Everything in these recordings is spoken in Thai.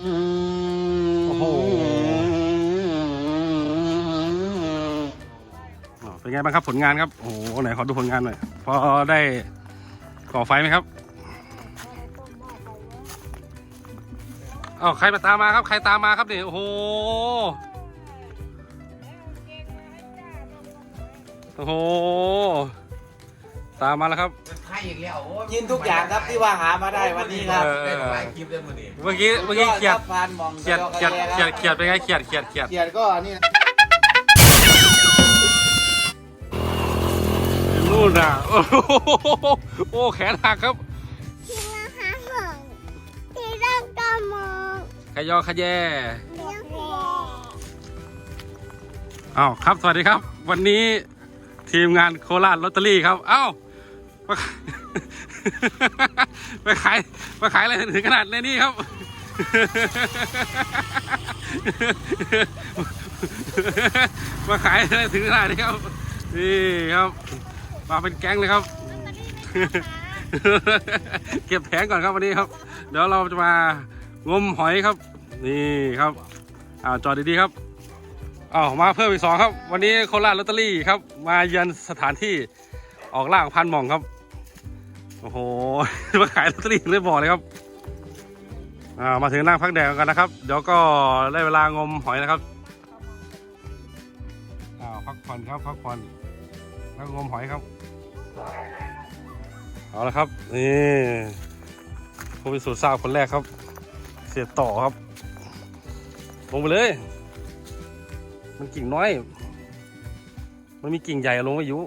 โอ้โหเป็นไงบ้างครับผลงานครับ โอ้โหไหนขอดูผลงานหน่อย พอได้ก่อไฟไหมครับอ้าวใครมาตามมาครับ ใครตามมาครับเนี่โอ้โหโอ้โห ตามมาแล้วครับ อีกแล้วโอ้ยินทุกอย่างครับที่ว่าหามาได้วันนี้ครับเออได้หลายคลิปเลยมือนี้เมื่อกี้เมื่อกี้เขียดครับพานมองเขียดเขียดเขียดเขียดเป็นไงเขียดเขียดเขียดเขียดก็นี่นะนู่นน่ะโอ้โหโอ้แขนหักครับที่มาหาหงที่ร่างกามองขยอขยแยเลี้ยงแพอ้าวครับสวัสดีครับ วันนี้ทีมงานโคราชลอตเตอรี่ครับ เอ้า มาขายมาขายมาขายอะไรถึงขนาดในนี้ครับ มาขายอะไรถึงขนาดนี้ครับ นี่ครับ มาเป็นแก๊งเลยครับ เก็บแผงก่อนครับวันนี้ครับ เดี๋ยวเราจะมางมหอยครับ นี่ครับอ่าจอดดีๆครับอ้าวมาเพิ่มอีกสองครับ วันนี้โคราชลอตเตอรี่ครับ มาเยือนสถานที่ออกล่างพันหม่องครับ โอ้โห มาขายลอตเตอรี่เลยบอกเลยครับอ่ามาถึงนั่งพักแดดกันนะครับ เดี๋ยวก็ได้เวลางมหอยนะครับอ้าวพักผ่อนครับพักผ่อนแล้วงมหอยครับ เอาละครับนี่ผู้พิสูจน์ทราบคนแรกครับ เสียต่อครับ ลงไปเลย มันกิ่งน้อย มันมีกิ่งใหญ่ลงไปอยู่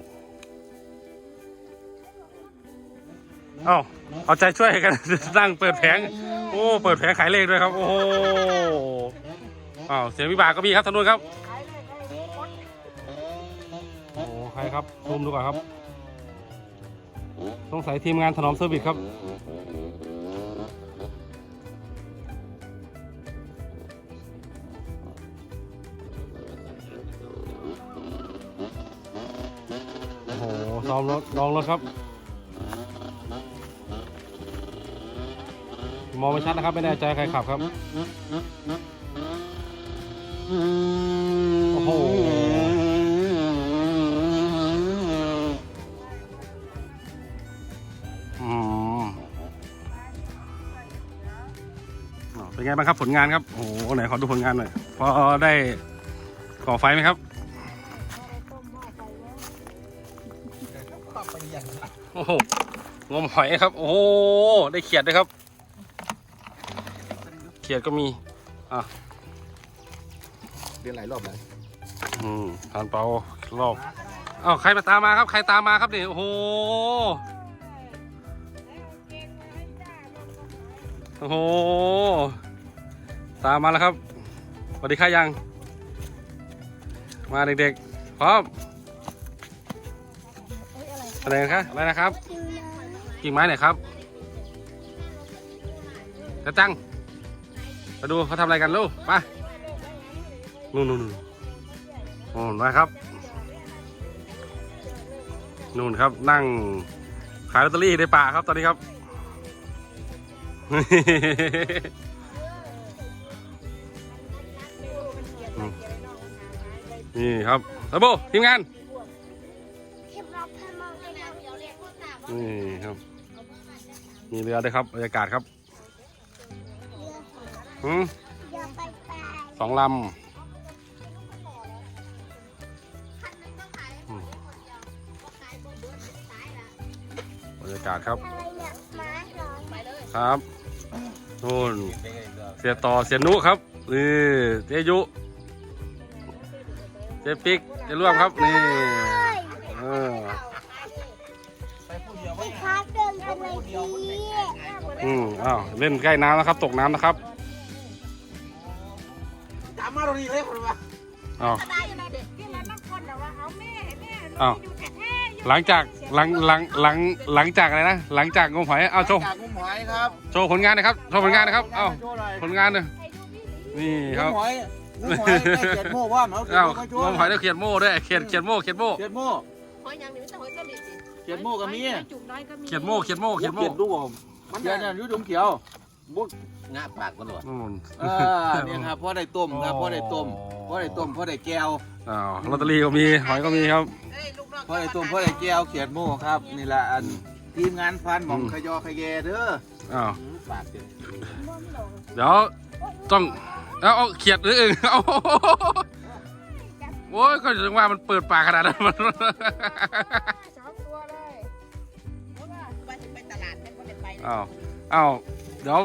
เอ้าเอาใจช่วยกัน นั่งเปิดแผง โอ้ เปิดแผงขายเลขด้วยครับ โอ้โหอ้าวเสียงวิบากก็มีครับทางนู้นครับ โอ้ใครครับซูมดูก่อนครับ สงสัยทีมงานถนอมเซอร์วิสครับ โอ้โหซ้อมรถลองรถครับ มองไม่ชัดนะครับ ไม่แน่ใจใครขับครับ โอ้โหอืมอ๋อเป็นไงบ้างครับผลงานครับ โอ้โห ไหนขอดูผลงานหน่อย พอได้ก่อไฟไหมครับ โอ้โห งมหอยครับ โอ้โห ได้เขียดด้วยครับ เขียดก็มี อะเรียนหลายรอบแล้วอืมทานเปารอบอ้าวใครมาตามมาครับ ใครตามมาครับนี่โอ้โห โอ้โห ตามมาแล้วครับ สวัสดีค่ะยัง มาเด็กๆ พร้อมอะไรกันคะอะไรนะครับกิ่งไม้ไหนครับกระจัง มาดูเขาทำอะไรกันลูกไปนู่นนู่นนู่นโอ้มาครับ นู่นครับนั่งขายลอตเตอรี่ในป่าครับตอนนี้ครับ นี่ครับตะโบทีมงานที่รับพมองกันเดี๋ยวเรียกพวกสาวนี่ครับ มีเรือด้วยครับบรรยากาศครับ อืมเดี๋ยวไปไปสองลำอืมบรรยากาศครับ อะไรเนี่ยม้าหรอไปเลยครับนู่นเสียต่อเสียนุครับ นี่เจยุเจปิกเจร่วมครับ นี่เออที่พักเดินไปในที่ อืมอ้าวเล่นใกล้น้ำนะครับ ตกน้ำนะครับจำมา ตรงนี้เลยคนว่าอ้าวได้อยู่ในเด็กที่มันต้องคนแต่ว่าเอาแม่ให้แม่อ้าวอยู่แท้ๆอยู่หลังจากหลังหลังหลังหลังจากอะไรนะหลังจากงมหอยเอาโชว์จากกุ้งหอยครับโชว์ผลงานหนะครับโชว์ผลงานหนะครับเอ้าโชว์หน่อยผลงานเลยนี่คกุ้รับงหอยกุ้งหอยได้เขียดโม่ว่าเอาเขียดเอ้าโม่มาช่วงมหอยได้เขียนโม่ด้วยเขียนเขียนโม่เขียนโม่เขียดโม่หอยอย่างนี้แต่หอยสลิดสิเขียดโม่ก็มีหอยจุกน้อยก็มีเขียนโม่เขียนโม่เขียนโม่เขียดลูกผมมันเขียดเนี่ยอยุ่ดมเขียวบุก งะปากก็หลดนู่นเออเนี่ยครับพ่อได้ต้มครับพ่อได้ต้มพ่อได้ต้มพ่อได้แก้วอ้าวลอตเตอรี่ก็มีหอยก็มีครับ เอ้ยลูกน้องพ่อได้ต้มพ่อได้แก้วเขียดโม่ครับ นี่แหละอันทีมงานฟันหมองอืมขยอขยแยเด้ออ้าวปากเด้อเดี๋ยวต้อง เอาเอาเขียดหรือเองเอาโอ้ยก็ถึงว่ามันเปิดปากขนาดนั้นมันสองตัวเลยเพราะว่าว่าจะไปตลาดแม่ก็ได้ไปเลยอ้าวอ้าวเดี๋ยว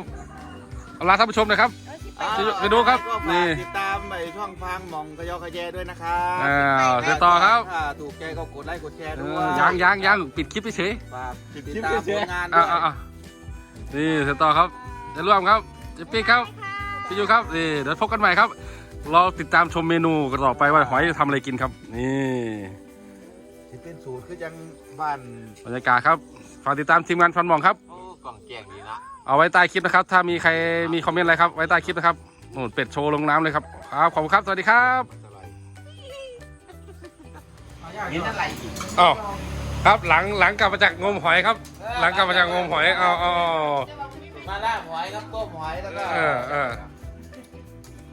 เอาลาท่านผู้ชมหนะครับเออสิไปอ่าไปดูครับก็ฝากนี่ติดตามไปช่องฟังหมองขยอขยแยด้วยนะครับอ้าวเดี๋ยวต่อครับ ถ้าถูกใจก็กดไลค์กดแชร์เอด้วอยยังยังยังปิดคลิปเฉยฝากติดตามผลงานๆด้อ้าววยอ้าวอ้าวนี่เสร็จต่อครับจะร่วมครับเจะปีครับพี่ยูครับนี่เดี๋ยวพบกันใหม่ครับ เราติดตามชมเมนูกันต่อไปว่าหอยจะทำอะไรกินครับ นี่สิเป็นสูตรคือยังบ้านบรรยากาศครับฝากติดตามทีมงานฟันหมองครับโอ้ก ล่องแกงดีนะเอาไว้ใต้คลิปนะครับ ถ้ามีใครมีคอมเมนต์อะไรครับ ไว้ใต้คลิปนะครับโน่นเป็ดโชว์ลงน้ำเลยครับครับขอบคุณครับ สวัสดีครับนี่อะไรอีกอ้าวครับ หลังหลังกลับมาจากงมหอยครับ หลังกลับมาจากงมหอยเอาเอาเอามาล่าหอยครับต้มหอยแล้วก็ เออเออ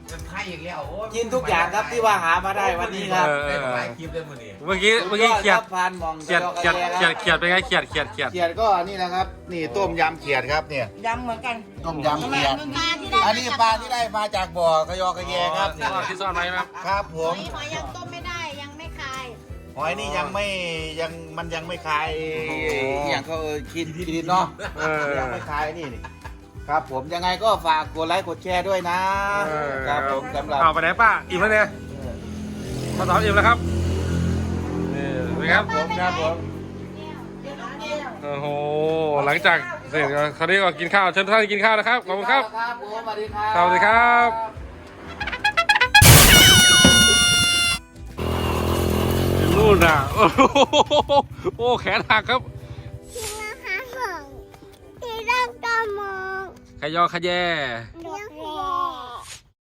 เป็นไข่อีกแล้วโอ้กินทุกอย่างครับที่ว่าหามาได้วันนี้ครับ เออเอได้อหลายคลิปเลยมื้อนี้เมื่อกี้เมื่อกี้เขียดสุอครับพานมองเขียดเขียดเขียดเขียดเป็นไงเขียดเขียดเขียดเขียดก็นี่นะครับ นี่ต้มยำเขียดครับเนี่ยยำเหมือนกันต้มยำเขียด ปลาที่ได้อันนี้ปลาที่ได้มาจากบ่อกระยอกระแยครับอ๋อที่ซ่อนไว้นะครับครับผหอมยหอยยังต้มไม่ได้ยังไม่คายหอยนี่ยังไม่ยังมันยังไม่คลายโอ้โหอย่างเขาเออกินกินเนาะเออยังไม่คลายนี่นี่ ครับผมยังไงก็ฝากกดไลค์กดแชร์ด้วยนะเออครับผมสำหรับเอาไปไหนป้าอิ่มแล้วเนี่ยมาตอบอิ่มแล้วครับนี่เป็นไงครับผมครับผมโอ้โหหลังจากเสร็จก็คราวนี้ก็กินข้าวเชิญทุกท่านกินข้าวนะครับขอบคุณครับครับผมสวัสดีครับสวัสดีครับนู่นน่ะโอ้โหโอ้แขนหักครับ มองขยอขยแย ด